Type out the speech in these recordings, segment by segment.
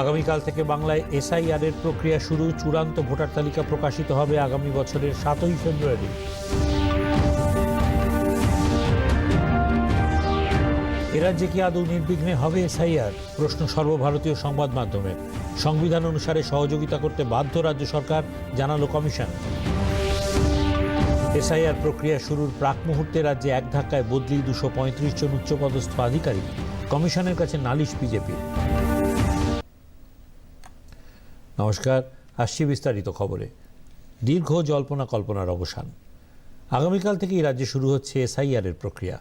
আগামীকাল থেকে বাংলায় এসআইআর এর প্রক্রিয়া শুরু। চূড়ান্ত ভোটার তালিকা প্রকাশিত হবে আগামী বছরের সাতই ফেব্রুয়ারি। এ রাজ্যে কি আদৌ নির্বিঘ্নে হবে এসআইআর? প্রশ্ন সর্বভারতীয় সংবাদ মাধ্যমে সংবিধান অনুসারে সহযোগিতা করতে বাধ্য রাজ্য সরকার, জানালো কমিশন। এসআইআর প্রক্রিয়া শুরুর প্রাক মুহূর্তে রাজ্যে এক ধাক্কায় বদলি দুশো পঁয়ত্রিশ জন উচ্চপদস্থ আধিকারিক। কমিশনের কাছে নালিশ বিজেপি নমস্কার, আসছি বিস্তারিত খবরে। দীর্ঘ জল্পনা কল্পনার অবসান। আগামীকাল থেকেই রাজ্যে শুরু হচ্ছে এসআইআর এর প্রক্রিয়া।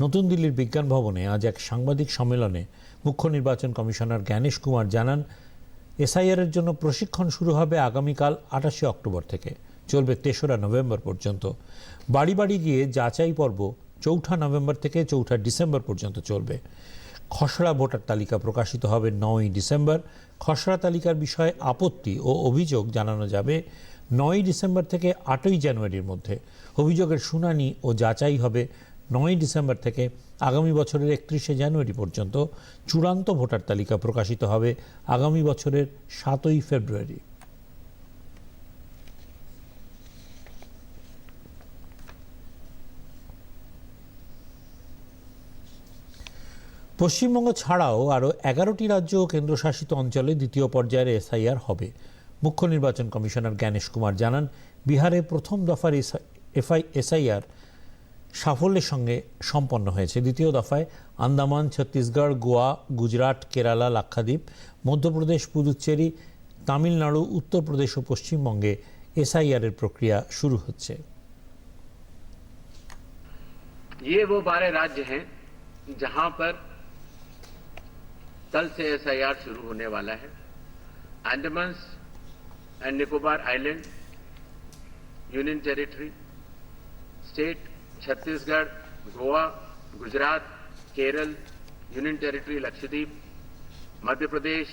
নতুন দিল্লির বিজ্ঞান ভবনে আজ এক সাংবাদিক সম্মেলনে মুখ্য নির্বাচন কমিশনার জ্ঞানেশ কুমার জানান এসআইআর এর জন্য প্রশিক্ষণ শুরু হবে আগামীকাল আঠাশে অক্টোবর থেকে। চলবে তেসরা নভেম্বর পর্যন্ত। বাড়ি বাড়ি গিয়ে যাচাই পর্ব চৌঠা নভেম্বর থেকে চৌঠা ডিসেম্বর পর্যন্ত চলবে। খসড়া ভোটার তালিকা প্রকাশিত হবে নয়ই ডিসেম্বর। খসড়া তালিকার বিষয়ে আপত্তি ও অভিযোগ জানানো যাবে নয়ই ডিসেম্বর থেকে আটই জানুয়ারির মধ্যে। অভিযোগের শুনানি ও যাচাই হবে নয়ই ডিসেম্বর থেকে আগামী বছরের একত্রিশে জানুয়ারি পর্যন্ত। চূড়ান্ত ভোটার তালিকা প্রকাশিত হবে আগামী বছরের সাতই ফেব্রুয়ারি। পশ্চিমবঙ্গ ছাড়াও আরও এগারোটি রাজ্য ও কেন্দ্রশাসিত অঞ্চলে দ্বিতীয় পর্যায়ের এসআইআর হবে মুখ্য নির্বাচন কমিশনার জ্ঞানেশ কুমার জানান বিহারে প্রথম দফার এফআই এসআইআর সাফল্যের সঙ্গে সম্পন্ন হয়েছে দ্বিতীয় দফায় আন্দামান ছত্তিশগড় গোয়া গুজরাট কেরালা লাক্ষাদ্বীপ মধ্যপ্রদেশ পুদুচ্চেরি তামিলনাড়ু উত্তরপ্রদেশ ও পশ্চিমবঙ্গে এসআইআর এর প্রক্রিয়া শুরু হচ্ছে ये वो बारह राज्य हैं जहां पर कल से एसआईआर शुरू होने वाला है। Andaman and Nicobar island union territory state Chhattisgarh Goa Gujarat Kerala union territory Lakshadweep Madhya Pradesh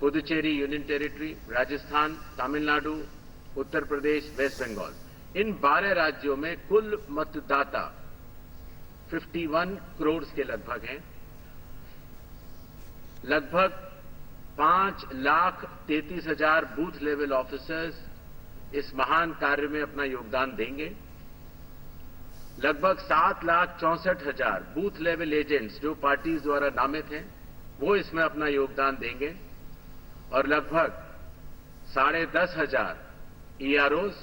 Puducherry union territory Rajasthan Tamil Nadu Uttar Pradesh west Bengal इन 12 राज्यों में कुल मतदाता 51 करोड़ के लगभग हैं। लगभग पाँच लाख तैतीस हज़ार बूथ लेवल ऑफिसर्स इस महान कार्य में अपना योगदान देंगे। लगभग सात लाख चौसठ हज़ार बूथ लेवल एजेंट्स जो पार्टीज़ द्वारा नामित हैं, वो इसमें अपना योगदान देंगे। और लगभग साढ़े दस हज़ार ईआरओस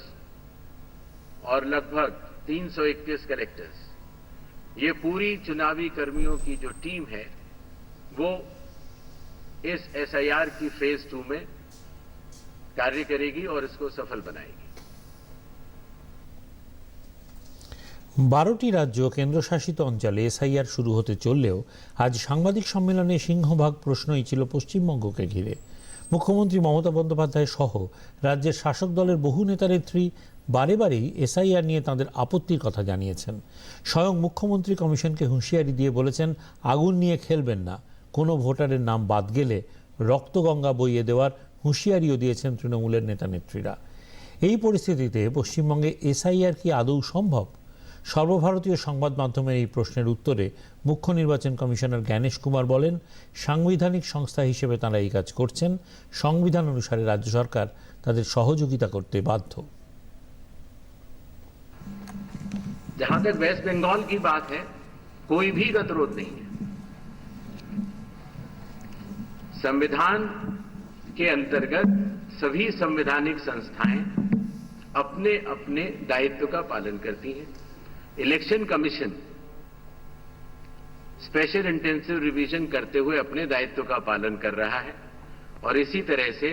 और लगभग 321 कलेक्टर्स ये पूरी चुनावी कर्मियों की जो टीम है, वो इस एसआईआर की फेज टू में कार्य करेगी और इसको सफल बनाएगी বারোটি রাজ্য ও কেন্দ্রশাসিত অঞ্চলে এসআইআর শুরু হতে চললেও আজ সাংবাদিক সম্মেলনে সিংহভাগ প্রশ্নই ছিল পশ্চিমবঙ্গকে ঘিরে মুখ্যমন্ত্রী মমতা বন্দ্যোপাধ্যায় সহ রাজ্যের শাসক দলের বহু নেতানেত্রী বারে বারেই এসআইআর নিয়ে তাদের আপত্তির কথা জানিয়েছেন স্বয়ং মুখ্যমন্ত্রী কমিশনকে হুঁশিয়ারি দিয়ে বলেছেন আগুন নিয়ে খেলবেন না কোনো ভোটারের নাম বাদ গেলে রক্তগঙ্গা বইয়ে দেওয়ার হুঁশিয়ারিও দিয়েছেন তৃণমূলের নেতানেত্রীরা এই পরিস্থিতিতে পশ্চিমবঙ্গে এসআইআর কি আদৌ সম্ভব সর্বভারতীয় সংবাদ মাধ্যমের এই প্রশ্নের উত্তরে মুখ্য নির্বাচন কমিশনার জ্ঞানেশ কুমার বলেন সাংবিধানিক সংস্থা হিসেবে তারা এই কাজ করছেন সংবিধান অনুসারে রাজ্য সরকার তাদের সহযোগিতা করতে বাধ্য जहां तक वेस्ट बंगाल की बात है कोई भी गतिरोध नहीं है संविधान के अंतर्गत सभी संवैधानिक संस्थाएँ अपने अपने दायित्व का पालन करती हैं। Election commission special intensive revision करते हुए अपने दायित्व का पालन कर रहा है और इसी तरह से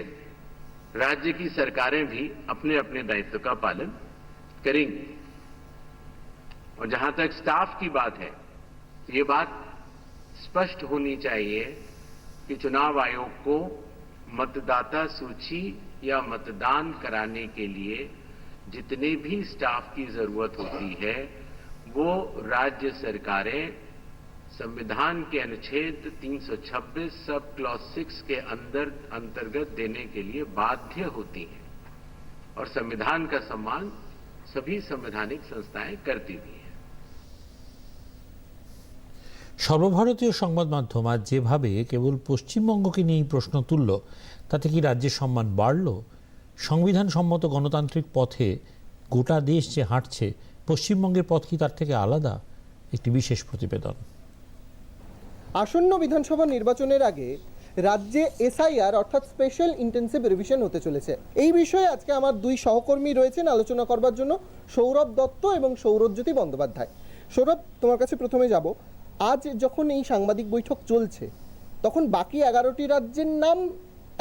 राज्य की सरकारें भी अपने अपने दायित्व का पालन करेंगी। और जहाँ तक स्टाफ की बात है, ये बात स्पष्ट होनी चाहिए कि चुनाव आयोग को मतदाता सूची या मतदान कराने के लिए जितने भी स्टाफ की ज़रूरत होती है, वो राज्य सरकारें, संविधान के अनुच्छेद 326 सब क्लॉज सिक्स के अंदर अंतर्गत देने के लिए बाध्य होती हैं। और संविधान का सम्मान सभी संवैधानिक संस्थाएँ करती भी हैं। সর্বভারতীয় সংবাদ মাধ্যম আজ যেভাবে কেবল পশ্চিমবঙ্গকে নিয়েই প্রশ্ন তুলল, তাতে কি রাজ্যের সম্মান বাড়ল? সংবিধান সম্মত গণতান্ত্রিক পথে গোটা দেশ যে হাঁটছে, পশ্চিমবঙ্গের পথ কি তার থেকে আলাদা? একটি বিশেষ প্রতিবেদন। আসন্ন বিধানসভা নির্বাচনের আগে রাজ্যে এসআইআর অর্থাৎ স্পেশাল ইন্টেন্সিভ রিভিশন হতে চলেছে। এই বিষয়ে আজকে আমার দুই সহকর্মী রয়েছেন, আলোচনা করবার জন্য সৌরভ দত্ত এবং সৌরজ্যোতি বন্দ্যোপাধ্যায়। সৌরভ, তোমার কাছে প্রথমে যাব। আজ যখন এই সাংবাদিক বৈঠক চলছে, তখন বাকি এগারোটি রাজ্যের নাম,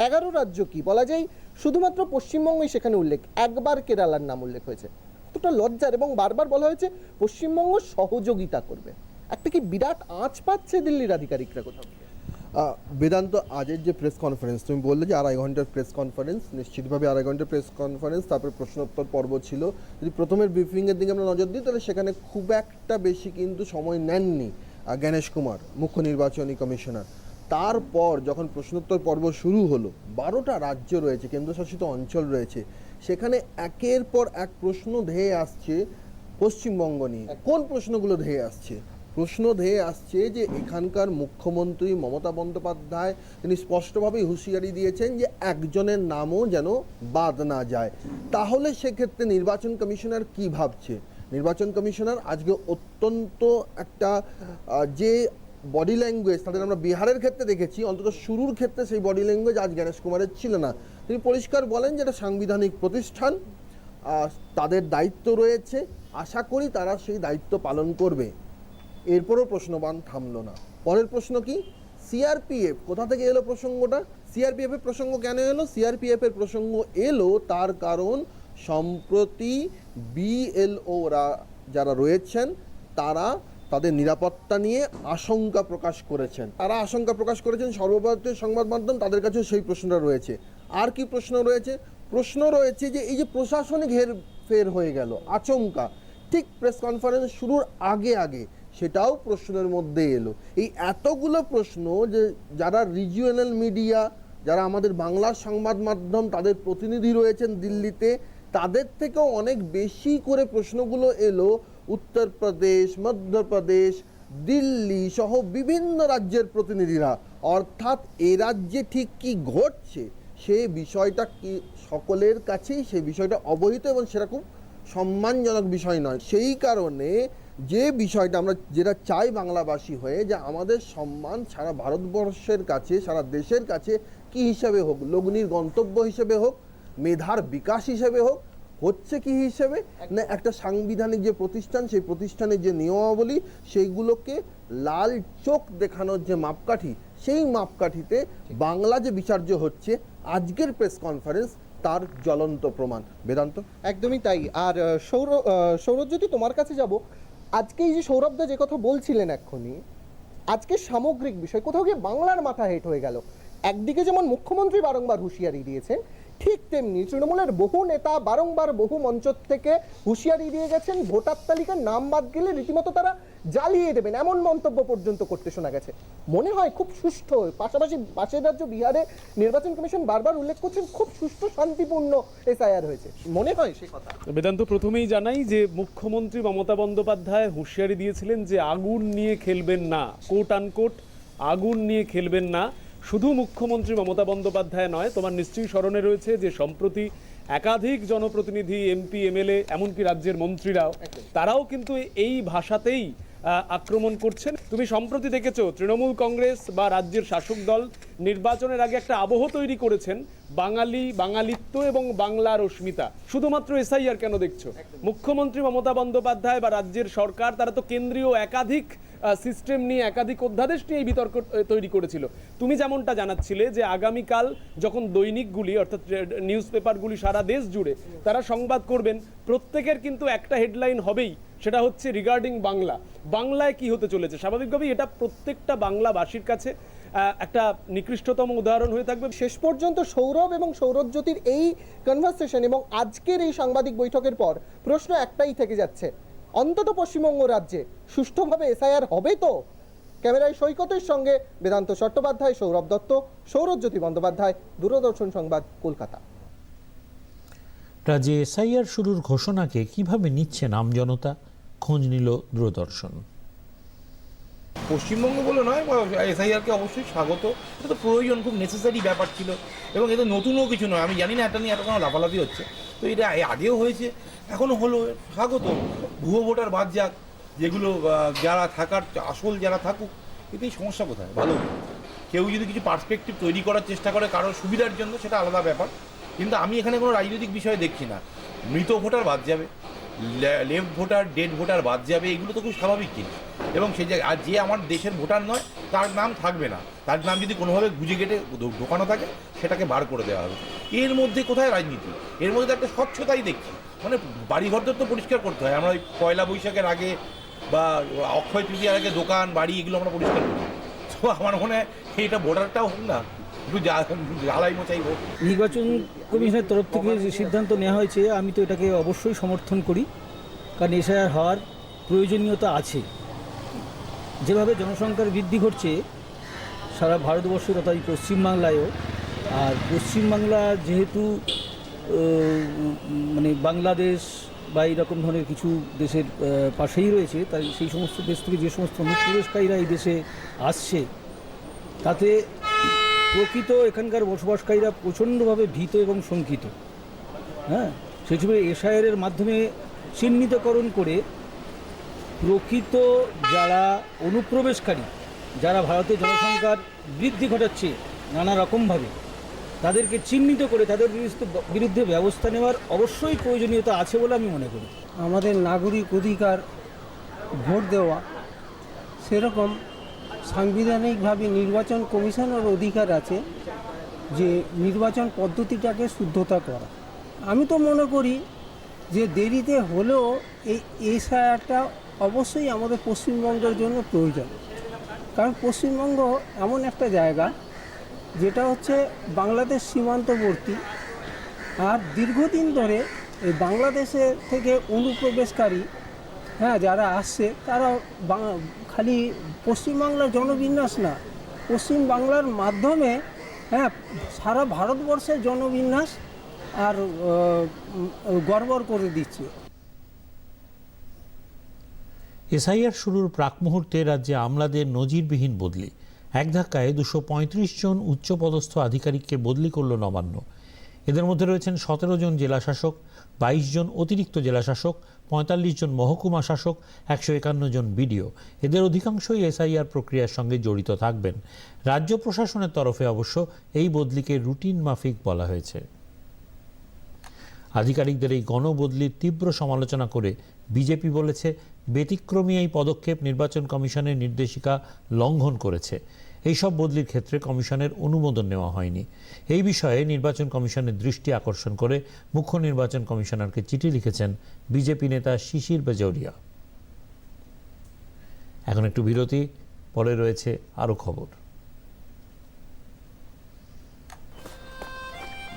এগারো রাজ্য কি? বলা যায় শুধুমাত্র পশ্চিমবঙ্গই সেখানে উল্লেখ। একবার কেরালার নাম উল্লেখ হয়েছে। কতটা লজ্জার এবং বারবার বলা হয়েছে পশ্চিমবঙ্গ সহযোগিতা করবে। একটা কি বিরাট আঁচ পাচ্ছে দিল্লির আধিকারিকরা কোথাও? বেদান্ত, আজের যে প্রেস কনফারেন্স তুমি বললে যে আড়াই ঘণ্টার প্রেস কনফারেন্স নিশ্চিতভাবে আড়াই ঘণ্টার প্রেস কনফারেন্স তারপরে প্রশ্নোত্তর পর্ব ছিল। যদি প্রথমের ব্রিফিংয়ের দিকে আমরা নজর দিই, তাহলে সেখানে খুব একটা বেশি কিন্তু সময় নেননি। জ্ঞানেশ কুমার, মুখ্য নির্বাচনী কমিশনার। তারপর যখন প্রশ্নোত্তর পর্ব শুরু হলো, বারোটা রাজ্য রয়েছে, কেন্দ্রশাসিত অঞ্চল রয়েছে, সেখানে একের পর এক প্রশ্ন ধেয়ে আসছে পশ্চিমবঙ্গ নিয়ে। কোন প্রশ্নগুলো ধেয়ে আসছে? প্রশ্ন ধেয়ে আসছে যে এখানকার মুখ্যমন্ত্রী মমতা বন্দ্যোপাধ্যায়, তিনি স্পষ্টভাবেই হুঁশিয়ারি দিয়েছেন যে একজনের নামও যেন বাদ না যায়। তাহলে সেক্ষেত্রে নির্বাচন কমিশনার কি ভাবছে? নির্বাচন কমিশনার আজকে অত্যন্ত একটা যে বডি ল্যাঙ্গুয়েজ তাদের আমরা বিহারের ক্ষেত্রে দেখেছি, অন্তত শুরুর ক্ষেত্রে সেই বডি ল্যাঙ্গুয়েজ আজ জ্ঞানেশ কুমারের ছিল না। তিনি পরিষ্কার বলেন যে এটা সাংবিধানিক প্রতিষ্ঠান তাদের দায়িত্ব রয়েছে। আশা করি তারা সেই দায়িত্ব পালন করবে। এরপরও প্রশ্নবান থামল না। পরের প্রশ্ন কি? সিআরপিএফ কোথা থেকে এলো প্রসঙ্গটা? সিআরপিএফ এর প্রসঙ্গ কেন এলো? সিআরপিএফ এর প্রসঙ্গ এলো তার কারণ সম্প্রতি বিএলওরা যারা রয়েছেন, তারা তাদের নিরাপত্তা নিয়ে আশঙ্কা প্রকাশ করেছেন। তারা আশঙ্কা প্রকাশ করেছেন সর্বভারতীয় সংবাদ মাধ্যম তাদের কাছেও সেই প্রশ্নটা রয়েছে। আর কি প্রশ্ন রয়েছে? প্রশ্ন রয়েছে যে, এই যে প্রশাসনিক হেরফের হয়ে গেল, আচমকা, ঠিক প্রেস কনফারেন্স শুরুর আগে আগে সেটাও প্রশ্নের মধ্যে এলো। এই এতগুলো প্রশ্ন যে, যারা রিজিওনাল মিডিয়া, যারা আমাদের বাংলার সংবাদ মাধ্যম তাদের প্রতিনিধি রয়েছেন দিল্লিতে তাদের থেকেও অনেক বেশি করে প্রশ্নগুলো এলো উত্তরপ্রদেশ, মধ্যপ্রদেশ, দিল্লি সহ বিভিন্ন রাজ্যের প্রতিনিধিরা। অর্থাৎ এ রাজ্যে ঠিক কি ঘটছে? সে বিষয়টা কি সকলের কাছেই? সেই বিষয়টা অবহিত এবং সেরকম সম্মানজনক বিষয় নয়। সেই কারণে যে বিষয়টা আমরা, যেটা চাই বাংলাবাসী হয়ে যে আমাদের সম্মান সারা ভারতবর্ষের কাছে, সারা দেশের কাছে কি হিসাবে হোক, লগ্নির গন্তব্য হিসেবে হোক মেধার বিকাশ হিসেবে হোক হচ্ছে কি হিসেবে না একটা সাংবিধানিক যে প্রতিষ্ঠান সেই প্রতিষ্ঠানের যে নিয়মাবলী সেইগুলোকে লাল চোখ দেখানোর যে মাপকাঠি সেই মাপকাঠিতে বাংলা যে বিচার্য হচ্ছে আজকের প্রেস কনফারেন্স তার জ্বলন্ত প্রমাণ। বেদান্ত? একদমই তাই। আর সৌর সৌরজ্যোতি তোমার কাছে যাব আজকে এই যে সৌরভদা যে কথা বলছিলেন এক্ষুনি আজকে সামগ্রিক বিষয় কোথাও গিয়ে বাংলার মাথা হেট হয়ে গেল। একদিকে যেমন মুখ্যমন্ত্রী বারংবার হুঁশিয়ারি দিয়েছেন ঠিক তেমনি তৃণমূলের বহু নেতা বারংবার বহু মঞ্চ থেকে হুঁশিয়ারি দিয়ে গেছেন, ভোটার তালিকার নাম বাদ গেলে রীতিমতো তারা জ্বালিয়ে দেবেন। এমন মন্তব্য পর্যন্ত করতে শোনা গেছে। মনে হয় খুব সুষ্ঠু, পাশাপাশি পাশের রাজ্য বিহারে নির্বাচন কমিশন বারবার উল্লেখ করছেন, খুব সুষ্ঠু, শান্তিপূর্ণ এসআইআর হয়েছে। মনে হয় সে কথা। বেদান্ত, প্রথমেই জানাই যে মুখ্যমন্ত্রী মমতা বন্দ্যোপাধ্যায় হুঁশিয়ারি দিয়েছিলেন যে আগুন নিয়ে খেলবেন না কোট আনকোট আগুন নিয়ে খেলবেন না। শুধু মুখ্যমন্ত্রী মমতা বন্দ্যোপাধ্যায় নয় তোমার নিশ্চয়ই স্মরণে রয়েছে যে সম্প্রতি একাধিক জনপ্রতিনিধি এমপি এমএলএ এমনকি রাজ্যের মন্ত্রীরাও তারাও কিন্তু এই ভাষাতেই আক্রমণ করছেন। তুমি সম্প্রতি দেখেছ তৃণমূল কংগ্রেস বা রাজ্যের শাসক দল নির্বাচনের আগে একটা আবহ তৈরি করেছেন বাঙালি বাঙালিত্ব এবং বাংলার অস্মিতা শুধুমাত্র এসআইআর কেন দেখছ? মুখ্যমন্ত্রী মমতা বন্দ্যোপাধ্যায় বা রাজ্যের সরকার তারা তো কেন্দ্রীয় একাধিক সিস্টেম নিয়ে একাধিক অধ্যাদেশ নিয়ে এই বিতর্ক তৈরি করেছিল। তুমি যেমনটা জানাচ্ছিলে যে আগামীকাল যখন দৈনিকগুলি, অর্থাৎ নিউজ পেপারগুলি সারা দেশ জুড়ে তারা সংবাদ করবেন, প্রত্যেকের কিন্তু একটা হেডলাইন হবেই, সেটা হচ্ছে রিগার্ডিং বাংলা। বাংলায় কি হতে চলেছে? স্বাভাবিকভাবেই এটা প্রত্যেকটা বাংলাবাসীর কাছে একটা নিকৃষ্টতম উদাহরণ হয়ে থাকবে। শেষ পর্যন্ত সৌরভ এবং সৌরজ্যোতির এই কনভারসেশন এবং আজকের এই সাংবাদিক বৈঠকের পর প্রশ্ন একটাই থেকে যাচ্ছে। অন্তত পশ্চিমবঙ্গ রাজ্যে সুষ্ঠুভাবে এসআইআর হবে তো? ক্যামেরায় সৈকতের সঙ্গে বেদান্ত চট্টোপাধ্যায় সৌরভ দত্ত সৌরজ্যোতি বন্দ্যোপাধ্যায় দূরদর্শন সংবাদ কলকাতা। রাজ্যে এসআইআর শুরুর ঘোষণাকে কীভাবে নিচ্ছে নাম জনতা? খোঁজ নিল দূরদর্শন। পশ্চিমবঙ্গ বলে নয় এসআইআরকে অবশ্যই স্বাগত। এটা তো প্রয়োজন খুব নেসেসারি ব্যাপার ছিল। এবং এটা নতুনও কিছু নয়। আমি জানি না এটা নিয়ে এত কোনো লাফালাফি হচ্ছে। তো এটা আগেও হয়েছে। এখনও হলো, স্বাগত। ভুয়ো ভোটার বাদ যাক, যেগুলো যারা থাকার, আসল যারা থাকুক, এতেই সমস্যা কোথায়? ভালো। কেউ যদি কিছু পার্সপেক্টিভ তৈরি করার চেষ্টা করে কারোর সুবিধার জন্য, সেটা আলাদা ব্যাপার। কিন্তু আমি এখানে কোনো রাজনৈতিক বিষয় দেখছি না। মৃত ভোটার বাদ যাবে লেফট ভোটার ডেড ভোটার বাদ যাবে, এগুলো তো খুব স্বাভাবিক জিনিস। এবং সেই জায়গায়, আর যে আমার দেশের ভোটার নয়, তার নাম থাকবে না। তার নাম যদি কোনোভাবে গুজে গেটে ঢোকানো থাকে, সেটাকে বার করে দেওয়া হবে। এর মধ্যে কোথায় রাজনীতি? এর মধ্যে একটা স্বচ্ছতাই দেখছি। মানে বাড়িঘরদের তো পরিষ্কার করতে হয়। আমরা ওই পয়লা বৈশাখের আগে বা অক্ষয় তৃতীয়ার আগে দোকান, বাড়ি এগুলো আমরা পরিষ্কার করি। তো আমার মনে হয় এটা ভোটারটাও হোক না, একটু জ্বালাই মোচাই নির্বাচন কমিশনের তরফ থেকে যে সিদ্ধান্ত নেওয়া হয়েছে, আমি তো এটাকে অবশ্যই সমর্থন করি। কারণ এসআইআর হওয়ার প্রয়োজনীয়তা আছে। যেভাবে জনসংখ্যার বৃদ্ধি ঘটছে, সারা ভারতবর্ষ তথা এই পশ্চিমবাংলায়ও, আর পশ্চিমবাংলা যেহেতু মানে বাংলাদেশ বা এইরকম ধরনের কিছু দেশের পাশেই রয়েছে, তাই সেই সমস্ত দেশ থেকে যে সমস্ত অনুপ্রবেশকারীরা এই দেশে আসছে, তাতে প্রকৃত এখানকার বসবাসকারীরা প্রচণ্ডভাবে ভীত এবং শঙ্কিত। হ্যাঁ? সেই এসআইআরের মাধ্যমে চিহ্নিতকরণ করে প্রকৃত যারা অনুপ্রবেশকারী, যারা ভারতের জনসংখ্যার বৃদ্ধি ঘটাচ্ছে নানা রকমভাবে তাদেরকে চিহ্নিত করে তাদের বিরুদ্ধে ব্যবস্থা নেওয়ার অবশ্যই প্রয়োজনীয়তা আছে বলে আমি মনে করি। আমাদের নাগরিক অধিকার, ভোট দেওয়া, সেরকম সাংবিধানিকভাবে নির্বাচন কমিশনের অধিকার আছে যে নির্বাচন পদ্ধতিটাকে শুদ্ধতা করা। আমি তো মনে করি যে দেরিতে হলেও এই এসআইআরটা অবশ্যই আমাদের পশ্চিমবঙ্গের জন্য প্রয়োজন। কারণ পশ্চিমবঙ্গ এমন একটা জায়গা যেটা হচ্ছে বাংলাদেশ সীমান্তবর্তী, আর দীর্ঘদিন ধরে এই বাংলাদেশে থেকে অনুপ্রবেশকারী হ্যাঁ যারা আসছে তারা খালি পশ্চিমবাংলার জনবিন্যাস না, পশ্চিম বাংলার মাধ্যমে হ্যাঁ সারা ভারতবর্ষের জনবিন্যাস আর গড়বড় করে দিচ্ছে। এসআইআর শুরুর প্রাক মুহূর্তে রাজ্যে আমলাদের নজিরবিহীন বদলি। এক ধাক্কায় দুশো জন উচ্চপদস্থ আধিকারিককে বদলি করল নবান্ন। এদের মধ্যে রয়েছেন সতেরো জন জেলা শাসক বাইশ জন অতিরিক্ত জেলা শাসক পঁয়তাল্লিশ জন মহকুমা শাসক, একশো একান্ন জন বিডিও। এদের অধিকাংশই এসআইআর প্রক্রিয়ার সঙ্গে জড়িত থাকবেন। রাজ্য প্রশাসনের তরফে অবশ্য এই বদলিকে রুটিন মাফিক বলা হয়েছে। আধিকারিকদের এই গণবদলির তীব্র সমালোচনা করে বিজেপি বলেছে ব্যতিক্রমী এই পদক্ষেপ নির্বাচন কমিশনের নির্দেশিকা লঙ্ঘন করেছে। এইসব বদলির ক্ষেত্রে কমিশনের অনুমোদন নেওয়া হয়নি। এই বিষয়ে নির্বাচন কমিশনের দৃষ্টি আকর্ষণ করে মুখ্য নির্বাচন কমিশনারকে চিঠি লিখেছেন বিজেপি নেতা শিশির বেজরিয়া এখন একটু বিরতি পরে রয়েছে আরও খবর।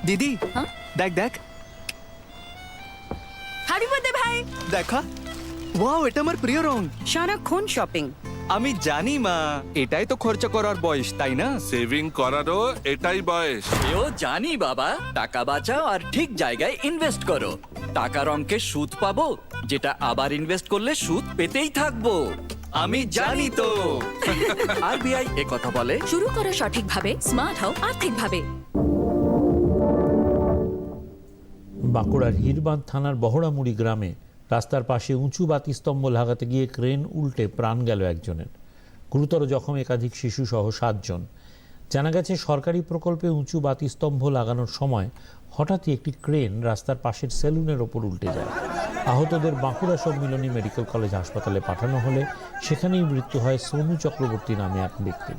দিদি হ্যাঁ? দেখ দেখ। হ্যাপি বার্থডে ভাই! দেখা। ওয়াও এটা আমার প্রিয় রং। সারাক্ষণ শপিং আমি জানি মা। এটাই তো খরচা করার বয়স তাই না? সেভিং করারও এটাই বয়স। এও জানি বাবা। টাকা বাঁচাও আর ঠিক জায়গায় ইনভেস্ট করো। টাকার অঙ্কে সুদ পাবো যেটা আবার ইনভেস্ট করলে সুদ পেতেই থাকব। আমি জানি তো। আরবিআই এ কথা বলে। শুরু করো সঠিকভাবে স্মার্ট হও আর্থিকভাবে। বাঁকুড়ার হিরবাঁধ থানার বহরামুড়ি গ্রামে রাস্তার পাশে উঁচু বাতিস্তম্ভ লাগাতে গিয়ে ক্রেন উল্টে প্রাণ গেল একজনের। গুরুতর জখম একাধিক শিশু সহ সাতজন। জানা গেছে, সরকারি প্রকল্পে উঁচু বাতিস্তম্ভ লাগানোর সময় হঠাৎই একটি ক্রেন রাস্তার পাশের সেলুনের ওপর উল্টে যায়। আহতদের বাঁকুড়া সম্মিলনী মেডিকেল কলেজ হাসপাতালে পাঠানো হলে সেখানেই মৃত্যু হয় সোনু চক্রবর্তী নামে এক ব্যক্তি।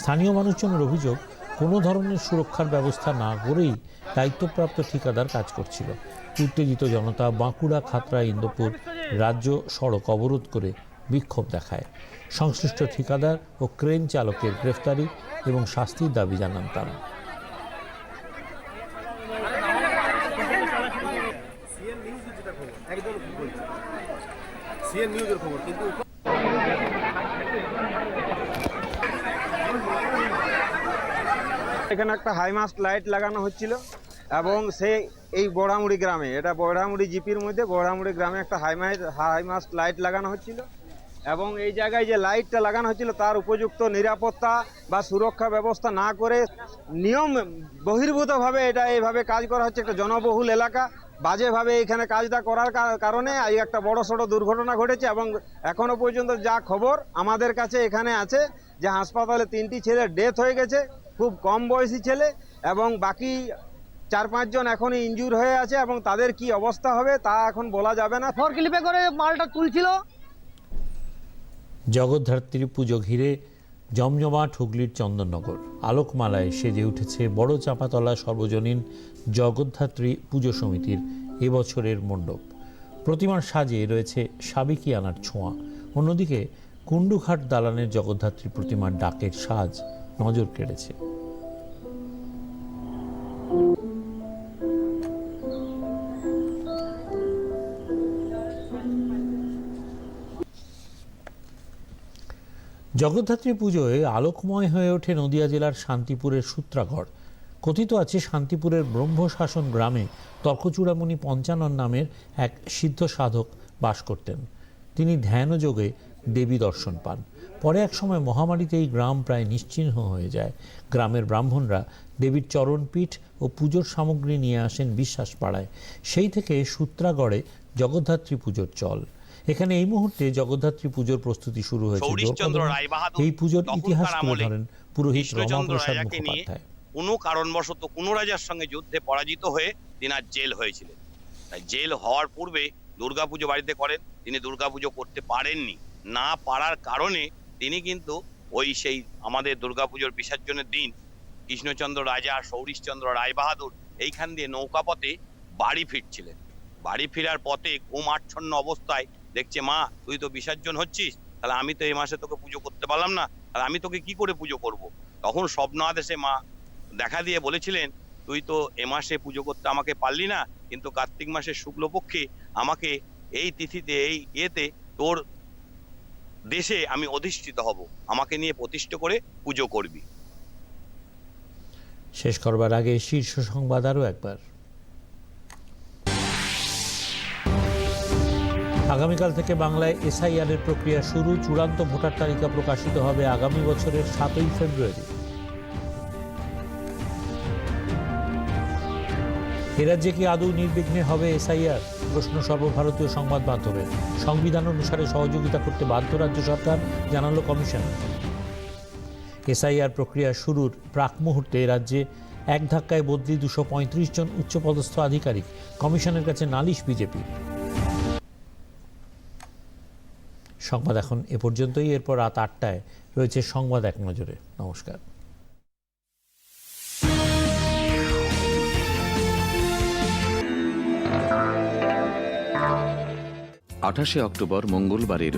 স্থানীয় মানুষজনের অভিযোগ, কোনো ধরনের সুরক্ষার ব্যবস্থা না করেই দায়িত্বপ্রাপ্ত ঠিকাদার কাজ করছিল। উত্তেজিত জনতা বাঁকুড়া, খাতড়া, ইন্দোপুর রাজ্য সড়ক অবরোধ করে বিক্ষোভ দেখায়। সংশ্লিষ্ট ঠিকাদার ও ক্রেন চালকের গ্রেফতারি এবং শাস্তির দাবি জানান তারা। এখানে একটা হাইমাস্ট লাইট লাগানো হচ্ছিল এবং সেই এই বড়ামুড়ি গ্রামে, এটা বড়ামুড়ি জিপির মধ্যে, বড়ামুড়ি গ্রামে একটা হাইমাস্ট হাইমাস্ট লাইট লাগানো হচ্ছিল। এবং এই জায়গায় যে লাইটটা লাগানো হয়েছিল তার উপযুক্ত নিরাপত্তা বা সুরক্ষা ব্যবস্থা না করে নিয়ম বহির্ভূতভাবে এটা এইভাবে কাজ করা হচ্ছে। একটা জনবহুল এলাকা, বাজেভাবে এখানে কাজটা করার কারণে এই একটা বড় সড়ো দুর্ঘটনা ঘটেছে এবং এখনও পর্যন্ত যা খবর আমাদের কাছে এখানে আছে যে হাসপাতালে তিনটি ছেলে ডেথ হয়ে গেছে, খুব কম বয়সী ছেলে এবং বাকি চার পাঁচজন এখনই ইঞ্জুর হয়ে আছে এবং তাদের কি অবস্থা হবে তা এখন বলা যাবে না। ফরক্লিপে করে মালটা তুলছিল। জগদ্ধাত্রী পুজো ঘিরে জমজমাট হুগলির চন্দননগর। আলোকমালায় সেজে উঠেছে বড় চাপাতলা সর্বজনীন জগদ্ধাত্রী পুজো সমিতির এবছরের মণ্ডপ। প্রতিমার সাজে রয়েছে সাবেকি আনার ছোঁয়া। অন্যদিকে কুণ্ডুঘাট দালানের জগদ্ধাত্রী প্রতিমার ডাকের সাজ নজর কেড়েছে। জগদ্ধাত্রী পুজোয় আলোকময় হয়ে ওঠে নদিয়া জেলার শান্তিপুরের সূত্রাগড়। কথিত আছে, শান্তিপুরের ব্রহ্মশাসন গ্রামে তর্কচূড়ামণি পঞ্চানন নামের এক সিদ্ধ সাধক বাস করতেন। তিনি ধ্যানযোগে দেবী দর্শন পান। পরে এক সময় মহামারীতে এই গ্রাম প্রায় নিশ্চিহ্ন হয়ে যায়। গ্রামের ব্রাহ্মণরা দেবীর চরণপীঠ ও পুজোর সামগ্রী নিয়ে আসেন বিশ্বাস পাড়ায় সেই থেকে সূত্রাগড়ে জগদ্ধাত্রী পুজোর চল। এখানে এই মুহূর্তে জগদ্ধাত্রী পুজোর প্রস্তুতি শুরু হয়েছে। এই পুজোর ইতিহাস তুলে ধরেন পুরোহিত রমাপ্রসাদ মুখোপাধ্যায়। কোনো কারণবশত কোনো রাজার সঙ্গে যুদ্ধে পরাজিত হয়ে তিনি আর জেল হয়েছিলেন। তাই জেল হওয়ার পূর্বে দুর্গাপুজো বাড়িতে করেন তিনি দুর্গাপুজো করতে পারেননি। না পারার কারণে তিনি কিন্তু ওই সেই আমাদের দুর্গাপুজোর বিসর্জনের দিন কৃষ্ণচন্দ্র রাজা সৌরিশচন্দ্র রায়বাহাদুর এইখান দিয়ে নৌকাপথে বাড়ি ফিরছিলেন। বাড়ি ফেরার পথে ঘুম আচ্ছন্ন অবস্থায় দেখছে, মা, তুই তো বিসর্জন হচ্ছিস, তাহলে আমি তো এই মাসে তোকে পুজো করতে পারলাম না, তাহলে আমি তোকে কি করে পুজো করব। তখন স্বপ্ন আদেশে মা দেখা দিয়ে বলেছিলেন, তুই তো এ মাসে পুজো করতে আমাকে পারলি না, কিন্তু কার্তিক মাসের শুক্লপক্ষে আমাকে এই তিথিতে, এই ইয়েতে তোর দেশে আমি অধিষ্ঠিত হব, আমাকে নিয়ে প্রতিষ্ঠা করে পুজো করবি শেষ করবার আগে শীর্ষ সংবাদ আরও একবার আগামীকাল থেকে বাংলায় এসআইআরের প্রক্রিয়া শুরু। চূড়ান্ত ভোটার তালিকা প্রকাশিত হবে আগামী বছরের সাতই ফেব্রুয়ারি। এ রাজ্যে কি আদৌ নির্বিঘ্নে হবে এসআইআর? প্রশ্ন সর্বভারতীয় সংবাদ মাধ্যমে সংবিধান অনুসারে সহযোগিতা করতে বাধ্য রাজ্য সরকার, জানালো কমিশন। এসআইআর প্রক্রিয়া শুরুর প্রাক মুহূর্তে রাজ্যে এক ধাক্কায় বদলি দুশো জন উচ্চপদস্থ আধিকারিক। কমিশনের কাছে নালিশ বিজেপি সংবাদ এখন এ পর্যন্তই। এরপর রাত আটটায় রয়েছে সংবাদ এক নজরে। নমস্কার। আঠাশে অক্টোবর মঙ্গলবারের